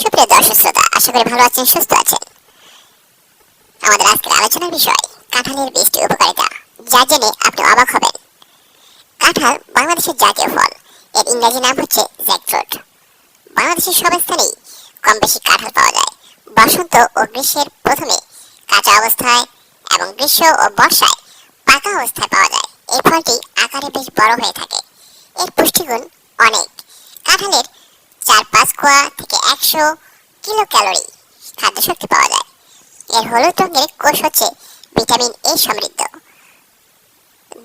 সুপ্রিয় দর্শক শ্রোতা, আশা করি ভালো আছেন, সুস্থ আছেন। আমাদের আজকের আলোচনার বিষয়, কাঁঠালের বীজটি উপকারিতা। যা জেনে আপনি অবাক হবেন। কাঁঠাল বাংলাদেশের জাতীয় ফল। এর ইংরেজি নাম হচ্ছে জ্যাকফ্রুট। বাংলাদেশের সব স্থানেই কম বেশি কাঁঠাল পাওয়া যায়। বসন্ত ও গ্রীষ্মের প্রথমে কাঁচা অবস্থায় এবং গ্রীষ্ম ও বর্ষায় পাকা অবস্থায় পাওয়া যায়। এই ফলটি আকারে বেশ বড় হয়ে থাকে। এর পুষ্টিগুণ অনেক। কাঁঠালের চার পাঁচ কোয়া থেকে একশো কিলো ক্যালোরি খাদ্য শক্তি পাওয়া যায়। এর হলুদ রঙের কোষ হচ্ছে ভিটামিন এ সমৃদ্ধ।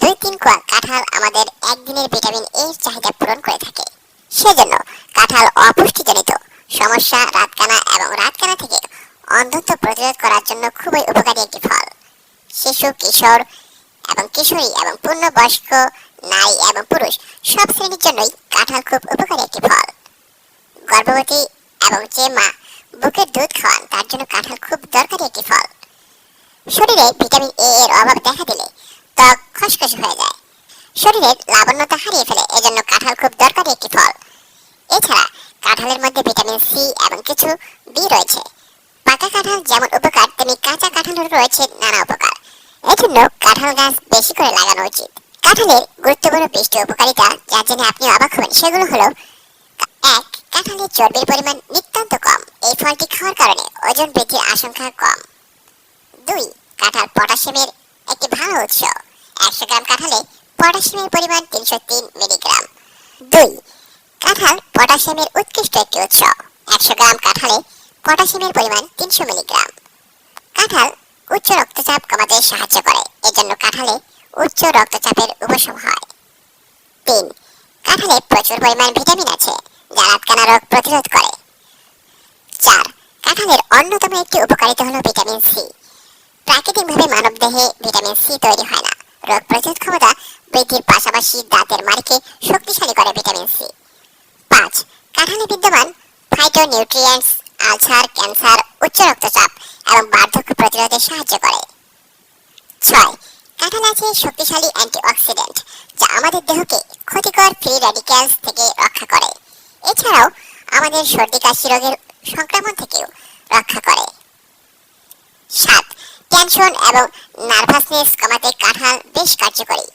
দুই তিন কোয়া কাঁঠাল আমাদের একদিনের ভিটামিন এ চাহিদা পূরণ করে থাকে। সেজন্য কাঁঠাল অপুষ্টিজনিত। সমস্যা রাতকানা এবং রাতকানা থেকে অন্ধত্ব প্রতিরোধ করার জন্য খুবই উপকারী একটি ফল। শিশু, কিশোর এবং কিশোরী এবং পূর্ণবয়স্ক নারী এবং পুরুষ সব শ্রেণির জন্যই কাঁঠাল খুব উপকারী একটি ফল। গর্ভবতী এবং যে মা বুকের দুধ খাওয়ান, তার জন্য কাঁঠাল খুব দরকারি একটি ফল। শরীরে ভিটামিন এ এর অভাব দেখা দিলে ত্বক খসখসে হয়ে যায়। শরীরের লাবণ্যতা হারিয়ে ফেলে এজন্য কাঁঠাল খুব দরকারি একটি ফল। এছাড়া কাঁঠালের মধ্যে ভিটামিন সি এবং কিছু বি রয়েছে। পাকা কাঁঠাল যেমন উপকার, তেমনি কাঁচা কাঁঠালের রয়েছে নানা উপকার। এজন্য কাঁঠাল গাছ বেশি করে লাগানো উচিত। কাঁঠালের গুরুত্বপূর্ণ বৃষ্টি উপকারিতা যা জেনে আপনি অবাক হবেন, সেগুলো হলো এক কাঁঠালের চর্বির পরিমাণ নিতান্ত কম। এই ফলটি খাওয়ার কারণে ওজন বৃদ্ধির আশঙ্কা কম। দুই, কাঁঠাল পটাশিয়ামের একটি ভালো উৎস। একশো গ্রাম কাঁঠালে পটাশিয়ামের পরিমাণ তিনশো তিন মিলিগ্রাম। দুই, কাঁঠাল পটাশিয়ামের উৎকৃষ্ট একটি উৎস। একশো গ্রাম কাঁঠালে পটাশিয়ামের পরিমাণ তিনশো মিলিগ্রাম। কাঁঠাল উচ্চ রক্তচাপ কমাতে সাহায্য করে, এজন্য কাঁঠালে উচ্চ রক্তচাপের উপশম হয়। তিন, কাঁঠালে প্রচুর পরিমাণ ভিটামিন আছে। যা রাতকানা রোগ প্রতিরোধ করে। চার, কাঁঠালের অন্যতম একটি উপকারিতা হলো ভিটামিন সি। প্রাকৃতিকভাবে মানবদেহে ভিটামিন সি তৈরি হয় না। রোগ প্রতিরোধ ক্ষমতা বৃদ্ধির পাশাপাশি দাঁতের শক্তিশালী করে ভিটামিন সি। পাঁচ, কাঁঠালে বিদ্যমান ফাইটোনিউট্রিয়েন্টস আলসার, ক্যান্সার, উচ্চ রক্তচাপ এবং বার্ধক্য প্রতিরোধে সাহায্য করে। ছয়, কাঁঠাল আছে শক্তিশালী অ্যান্টিঅক্সিডেন্ট যা আমাদের দেহকে ক্ষতিকর ফ্রি র্যাডিক্যালস থেকে রক্ষা করে। এছাড়াও আমাদের সর্দি, কাশি রোগের সংক্রমণ থেকেও রক্ষা করে। সাত, টেনশন এবং নার্ভাসনেস কমাতে কাঁঠাল বেশ কার্যকরী।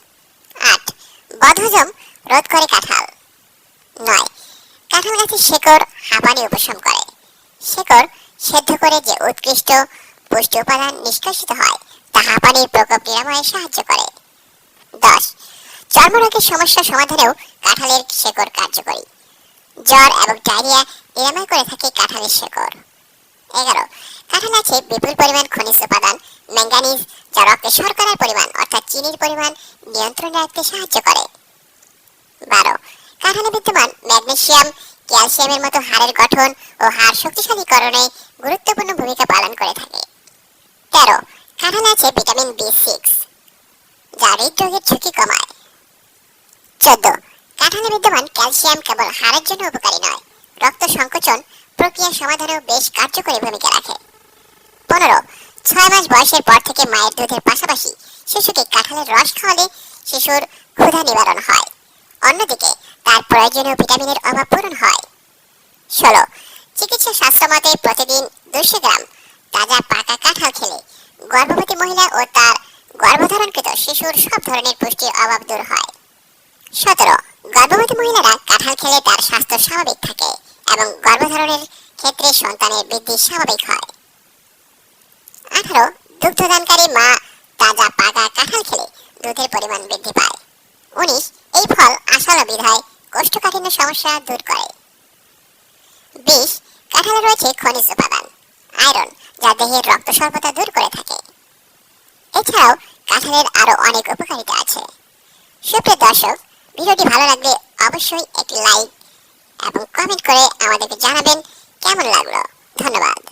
আট, বদহজম রোধ করে কাঁঠাল। নয়, কাঁঠাল গাছের শেকড় হাঁপানি উপশম করে। শেকড় সেদ্ধ করে যে উৎকৃষ্ট পুষ্টি উপাদান নিষ্কাশিত হয়, তা হাঁপানির প্রকোপ নিরাময়ে সাহায্য করে। দশ, চর্মরোগের সমস্যা সমাধানেও কাঁঠালের শেকড় কার্যকরী। জ্বর এবং ডায়রিয়া নিরাময় করে থাকে কাঁঠালের শেকড়। এগারো, কাঁঠাল আছে বিপুল পরিমাণ খনিজ উপাদান। ম্যাঙ্গানিজ যা রক্তে শর্করার পরিমাণ, অর্থাৎ চিনির পরিমাণ নিয়ন্ত্রণে রাখতে সাহায্য করে। বারো, কাঁঠালে বিদ্যমান ম্যাগনেসিয়াম, ক্যালসিয়ামের মতো হাড়ের গঠন ও হাড় শক্তিশালীকরণে গুরুত্বপূর্ণ ভূমিকা পালন করে থাকে। তেরো, কাঁঠালে আছে ভিটামিন বি সিক্স, যা হৃদরোগের ঝুঁকি কমায়। কাঁঠালে বিদ্যমান ক্যালসিয়াম কেবল হাড়ের জন্য উপকারী নয়, রক্ত সংকোচন প্রক্রিয়া সমাধানেও বেশ কার্যকরী ভূমিকা রাখে। পনেরো, ছয় মাস বয়সের পর থেকে মায়ের দুধের পাশাপাশি শিশুকে কাঁঠালের রস খাওয়ালে শিশুর ক্ষুধা নিবারণ হয়। অন্যদিকে, তার প্রয়োজনীয় ভিটামিনের অভাব পূরণ হয়। ষোলো, চিকিৎসা শাস্ত্র মতে প্রতিদিন দুশো গ্রাম তাজা পাকা কাঁঠাল খেলে গর্ভবতী মহিলা ও তার গর্ভধারণকৃত শিশুর সব ধরনের পুষ্টির অভাব দূর হয়। সতেরো গর্ভবতী মহিলারা কাঁঠাল খেলে তার স্বাস্থ্য স্বাভাবিক থাকে এবং গর্ভধারণের ক্ষেত্রে সন্তানের বৃদ্ধি স্বাভাবিক হয়। আঠারো, দুগ্ধদানকারী মা তাজা পাকা কাঁঠাল খেলে দুধের পরিমাণ বৃদ্ধি পায়। উনিশ, এই ফল আশালো বিধায় কোষ্ঠকাঠিন্য সমস্যা দূর করে। বিশ, কাঁঠালে রয়েছে খনিজ উপাদান, আয়রন, যা দেহের রক্ত স্বল্পতা দূর করে থাকে। এছাড়াও কাঁঠালের আরও অনেক উপকারিতা আছে। সুপ্রিয় দর্শক ভিডিওটি ভালো লাগলে অবশ্যই একটি লাইক এবং কমেন্ট করে আমাদেরকে জানাবেন কেমন লাগল। ধন্যবাদ।